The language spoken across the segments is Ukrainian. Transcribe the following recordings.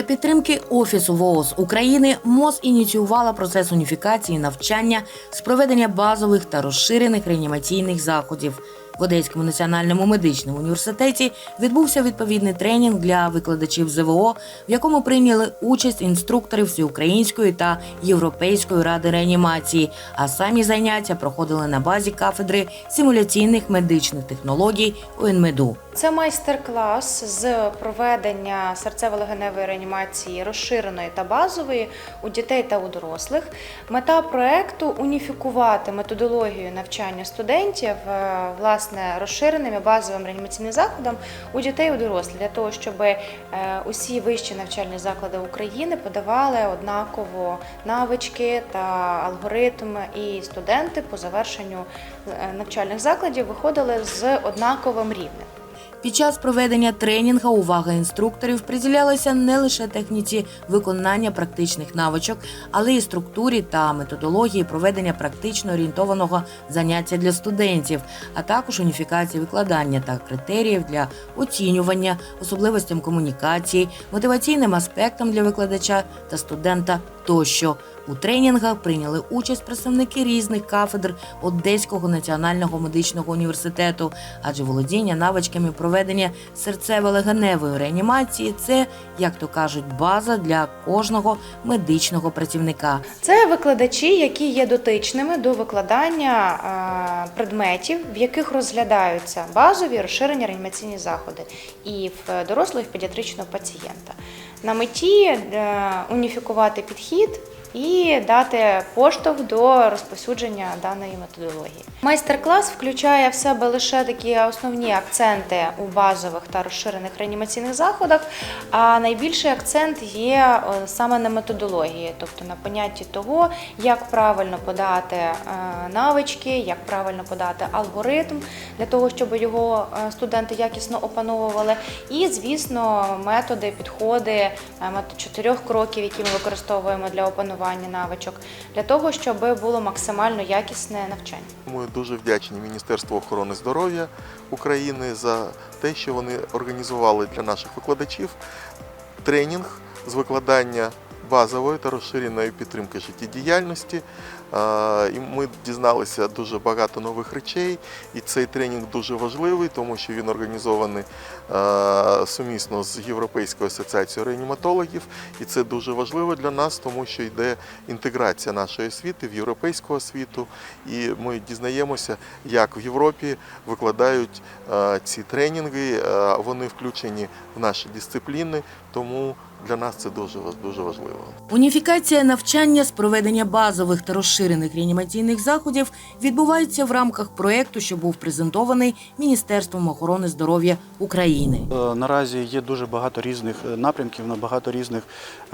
За підтримки Офісу ВООЗ України МОЗ ініціювала процес уніфікації навчання з проведення базових та розширених реанімаційних заходів. В Одеському національному медичному університеті відбувся відповідний тренінг для викладачів ЗВО, в якому прийняли участь інструктори Всеукраїнської та Європейської ради реанімації. А самі заняття проходили на базі кафедри симуляційних медичних технологій УНМЕДУ. Це майстер-клас з проведення серцево-легеневої реанімації розширеної та базової у дітей та у дорослих. Мета проекту уніфікувати методологію навчання студентів е, власне розширеним і базовим реанімаційним заходом у дітей і у дорослих для того, щоб е, усі вищі навчальні заклади України подавали однаково навички та алгоритм, і студенти по завершенню е, навчальних закладів виходили з однаковим рівнем. Під час проведення тренінгу увага інструкторів приділялася не лише техніці виконання практичних навичок, але й структурі та методології проведення практично орієнтованого заняття для студентів, а також уніфікації викладання та критеріїв для оцінювання, особливостям комунікації, мотиваційним аспектам для викладача та студента тощо. У тренінгах прийняли участь представники різних кафедр Одеського національного медичного університету, адже володіння навичками проведення серцево-легеневої реанімації це, як то кажуть, база для кожного медичного працівника. Це викладачі, які є дотичними до викладання предметів, в яких розглядаються базові розширені реанімаційні заходи і в дорослого педіатричного пацієнта. На меті е, уніфікувати підхід. І дати поштовх до розповсюдження даної методології. Майстер-клас включає в себе лише такі основні акценти у базових та розширених реанімаційних заходах. А найбільший акцент є е, саме на методології, тобто на понятті того, як правильно подати е, навички, як правильно подати алгоритм для того, щоб його е, студенти якісно опановували. І, звісно, методи, підходи чотирьох кроків, які ми використовуємо для опанування навичок, для того, щоб було максимально якісне навчання. Ми дуже вдячні Міністерству охорони здоров'я України за те, що вони організували для наших викладачів тренінг з викладання базової та розширеної підтримки життєдіяльності. І ми дізналися дуже багато нових речей, і цей тренінг дуже важливий, тому що він організований сумісно з Європейською асоціацією реаніматологів, і це дуже важливо для нас, тому що йде інтеграція нашої освіти в європейську освіту, і ми дізнаємося, як в Європі викладають ці тренінги. Вони включені в наші дисципліни, тому для нас це дуже дуже важливо. Уніфікація навчання з проведення базових та розширених реанімаційних заходів відбувається в рамках проєкту, що був презентований Міністерством охорони здоров'я України. Е, Наразі є дуже багато різних е, напрямків на багато різних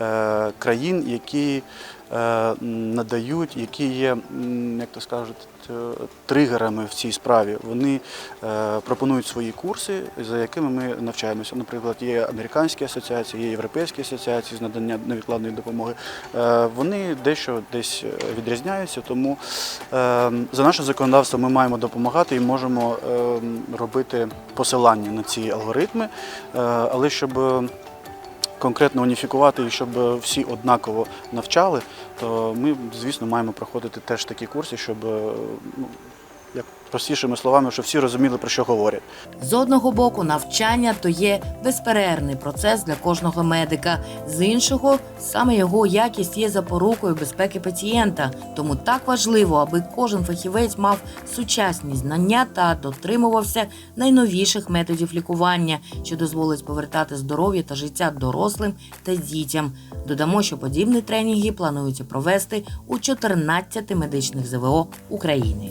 е, країн, які надають, які є, як то скажуть, е, тригерами в цій справі. Вони е, пропонують свої курси, за якими ми навчаємося. Наприклад, є американські асоціації, є європейські асоціації з надання невідкладної допомоги. Е, Вони дещо десь е, відрізняються, тому е, за наше законодавство ми маємо допомагати і можемо е, робити посилання на ці алгоритми, Е, але щоб е, конкретно уніфікувати і щоб е, всі однаково навчали, то ми, звісно, маємо проходити теж такі курси, щоб е, ну, простішими словами, щоб всі розуміли, про що говорять. З одного боку, навчання то є безперервний процес для кожного медика. З іншого, саме його якість є запорукою безпеки пацієнта. Тому так важливо, аби кожен фахівець мав сучасні знання та дотримувався найновіших методів лікування, що дозволить повертати здоров'я та життя дорослим та дітям. Додамо, що подібні тренінги планується провести у 14 медичних ЗВО України.